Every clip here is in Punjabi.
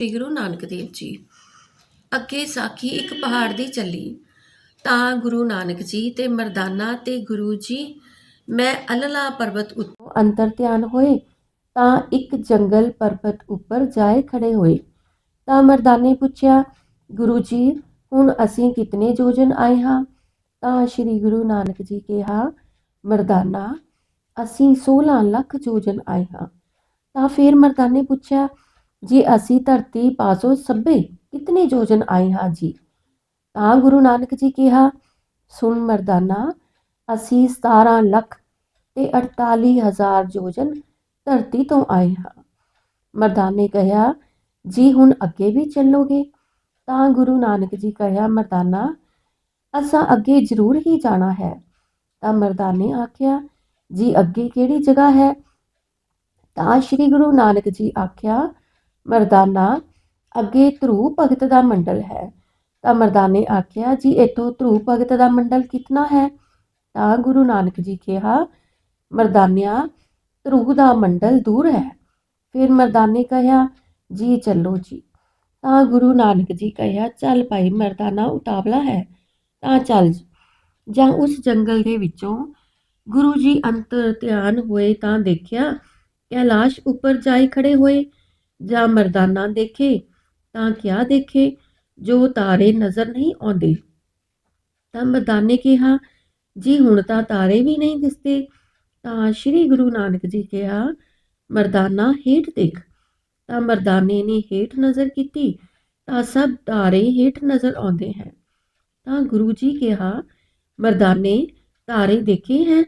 ਸ੍ਰੀ ਗੁਰੂ ਨਾਨਕ ਦੇਵ ਜੀ। ਅੱਗੇ ਸਾਖੀ ਇੱਕ ਪਹਾੜ ਦੀ ਚੱਲੀ। ਤਾਂ ਗੁਰੂ ਨਾਨਕ ਜੀ ਤੇ ਮਰਦਾਨਾ ਤੇ ਗੁਰੂ ਜੀ, ਮੈਂ ਅਲਲਾ ਪਰਬਤ ਉੱਤੋਂ ਅੰਤਰ ਧਿਆਨ ਹੋਏ, ਤਾਂ ਇੱਕ ਜੰਗਲ ਪਰਬਤ ਉੱਪਰ ਜਾਏ ਖੜੇ ਹੋਏ। ਤਾਂ ਮਰਦਾਨੇ ਪੁੱਛਿਆ, ਗੁਰੂ ਜੀ, ਹੁਣ ਅਸੀਂ ਕਿਤਨੇ ਜੋਜਨ ਆਏ ਹਾਂ? ਤਾਂ ਸ੍ਰੀ ਗੁਰੂ ਨਾਨਕ ਜੀ ਕਿਹਾ, ਮਰਦਾਨਾ, ਅਸੀਂ 16 ਲੱਖ ਜੋਜਨ ਆਏ ਹਾਂ। ਤਾਂ ਫਿਰ ਮਰਦਾਨੇ ਪੁੱਛਿਆ ਜੀ ਅਸੀਂ ਧਰਤੀ ਪਾਸੋਂ ਸਭੇ ਕਿਤਨੇ ਜੋਜਨ ਆਏ ਹਾਂ ਜੀ? ਤਾਂ ਗੁਰੂ ਨਾਨਕ ਜੀ ਕਿਹਾ, ਸੁਣ ਮਰਦਾਨਾ, ਅਸੀਂ 17 ਲੱਖ ਤੇ 48 ਹਜ਼ਾਰ ਜੋਜਨ ਧਰਤੀ ਤੋਂ ਆਏ ਹਾਂ। ਮਰਦਾਨੇ ਕਹਿਆ ਜੀ ਹੁਣ ਅੱਗੇ ਵੀ ਚੱਲੋਗੇ, ਤਾਂ ਗੁਰੂ ਨਾਨਕ ਜੀ ਕਹਿਆ ਮਰਦਾਨਾ, ਅਸਾਂ ਅੱਗੇ ਜ਼ਰੂਰ ਹੀ ਜਾਣਾ ਹੈ। ਤਾਂ ਮਰਦਾਨੇ ਆਖਿਆ, ਜੀ ਅੱਗੇ ਕਿਹੜੀ ਜਗ੍ਹਾ ਹੈ? ਤਾਂ ਸ੍ਰੀ ਗੁਰੂ ਨਾਨਕ ਜੀ ਆਖਿਆ ਮਰਦਾਨਾ, ਅੱਗੇ ਧਰੂ ਭਗਤ ਦਾ ਮੰਡਲ ਹੈ। ਤਾਂ ਮਰਦਾਨੇ ਆਖਿਆ, ਜੀ, ਇਥੋਂ ਧਰੂ ਭਗਤ ਦਾ ਮੰਡਲ ਕਿਤਨਾ ਹੈ? ਤਾਂ ਗੁਰੂ ਨਾਨਕ ਜੀ ਕਿਹਾ, ਮਰਦਾਨਿਆ, ਧਰੂ ਦਾ ਮੰਡਲ ਦੂਰ ਹੈ। ਫਿਰ ਮਰਦਾਨੇ ਕਹਿਆ ਜੀ, ਚੱਲੋ ਜੀ। ਤਾਂ ਗੁਰੂ ਨਾਨਕ ਜੀ ਕਹਿਆ ਚੱਲ ਭਾਈ, ਮਰਦਾਨਾ ਉਤਾਵਲਾ ਹੈ। ਤਾਂ ਚੱਲ ਜਾਂ ਉਸ ਜੰਗਲ ਦੇ ਵਿੱਚੋਂ ਗੁਰੂ ਜੀ ਅੰਤਰ ਧਿਆਨ ਹੋਏ ਤਾਂ ਦੇਖਿਆ, ਕੈਲਾਸ਼ ਉੱਪਰ ਜਾਈ ਖੜੇ ਹੋਏ। ਜਾਂ ਮਰਦਾਨਾ ਦੇਖੇ ਤਾਂ ਕਿਆ ਦੇਖੇ? ਜੋ ਤਾਰੇ ਨਜ਼ਰ ਨਹੀਂ ਆਉਂਦੇ। ਤਾਂ ਮਰਦਾਨੇ ਕਿਹਾ, ਜੀ, ਹੁਣ ਤਾਂ ਤਾਰੇ ਵੀ ਨਹੀਂ ਦਿਸਦੇ। ਤਾਂ ਸ੍ਰੀ ਗੁਰੂ ਨਾਨਕ ਜੀ ਕਿਹਾ, ਮਰਦਾਨਾ ਹੇਠ ਦੇਖ। ਤਾਂ ਮਰਦਾਨੇ ਨੇ ਹੇਠ ਨਜ਼ਰ ਕੀਤੀ, ਤਾਂ ਸਭ ਤਾਰੇ ਹੇਠ ਨਜ਼ਰ ਆਉਂਦੇ ਹਨ ਤਾਂ ਗੁਰੂ ਜੀ ਕਿਹਾ, ਮਰਦਾਨੇ, ਤਾਰੇ ਦੇਖੇ ਹੈ?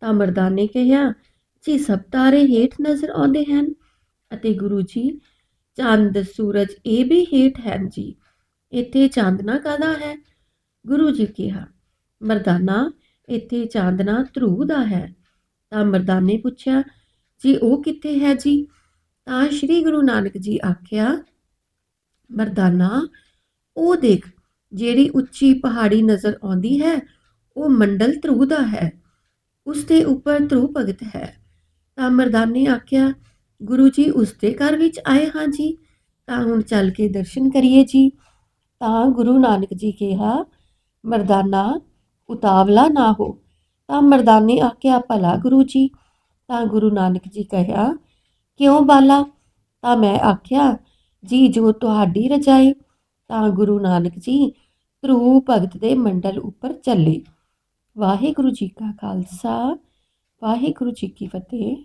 ਤਾਂ ਮਰਦਾਨੇ ਕਿਹਾ, ਜੀ, ਸਭ ਤਾਰੇ ਹੇਠ ਨਜ਼ਰ ਆਉਂਦੇ ਹਨ। ਅਤੇ ਗੁਰੂ ਜੀ, ਚੰਦ, ਸੂਰਜ ਇਹ ਵੀ ਹੇਠ ਹਨ ਜੀ। ਇੱਥੇ ਚਾਂਦਨਾ ਕਾਦਾ ਹੈ? ਗੁਰੂ ਜੀ ਕਿਹਾ, ਮਰਦਾਨਾ, ਇੱਥੇ ਚਾਂਦਨਾ ਧਰੂ ਦਾ ਹੈ। ਤਾਂ ਮਰਦਾਨੇ ਪੁੱਛਿਆ, ਜੀ ਉਹ ਕਿੱਥੇ ਹੈ ਜੀ? ਤਾਂ ਸ੍ਰੀ ਗੁਰੂ ਨਾਨਕ ਜੀ ਆਖਿਆ, ਮਰਦਾਨਾ, ਉਹ ਦੇਖ, ਜਿਹੜੀ ਉੱਚੀ ਪਹਾੜੀ ਨਜ਼ਰ ਆਉਂਦੀ ਹੈ, ਉਹ ਮੰਡਲ ਧਰੂ ਦਾ ਹੈ। ਉਸ ਦੇ ਉੱਪਰ ਧਰੂ ਭਗਤ ਹੈ। ਤਾਂ ਮਰਦਾਨੇ ਆਖਿਆ ਗੁਰੂ ਜੀ ਉਸ ਦੇ ਘਰ ਵਿੱਚ ਆਏ ਹਾਂ ਜੀ। ਤਾਂ ਹੁਣ ਚੱਲ ਕੇ ਦਰਸ਼ਨ ਕਰੀਏ ਜੀ। ਤਾਂ ਗੁਰੂ ਨਾਨਕ ਜੀ ਕਿਹਾ, ਮਰਦਾਨਾ, ਉਤਾਵਲਾ ਨਾ ਹੋ। ਤਾਂ ਮਰਦਾਨੇ ਆਖਿਆ ਭਲਾ ਗੁਰੂ ਜੀ। ਤਾਂ ਗੁਰੂ ਨਾਨਕ ਜੀ ਕਹਿਆ ਕਿਉਂ ਬਾਲਾ? ਤਾਂ ਮੈਂ ਆਖਿਆ, ਜੀ ਜੋ ਤੁਹਾਡੀ ਰਜਾਈ। ਤਾਂ ਗੁਰੂ ਨਾਨਕ ਜੀ ਧਰੂ ਭਗਤ ਦੇ ਮੰਡਲ ਉੱਪਰ ਚੱਲੇ। ਵਾਹਿਗੁਰੂ ਜੀ ਕਾ ਖਾਲਸਾ। ਵਾਹਿਗੁਰੂ ਜੀ ਕੀ ਫਤਿਹ।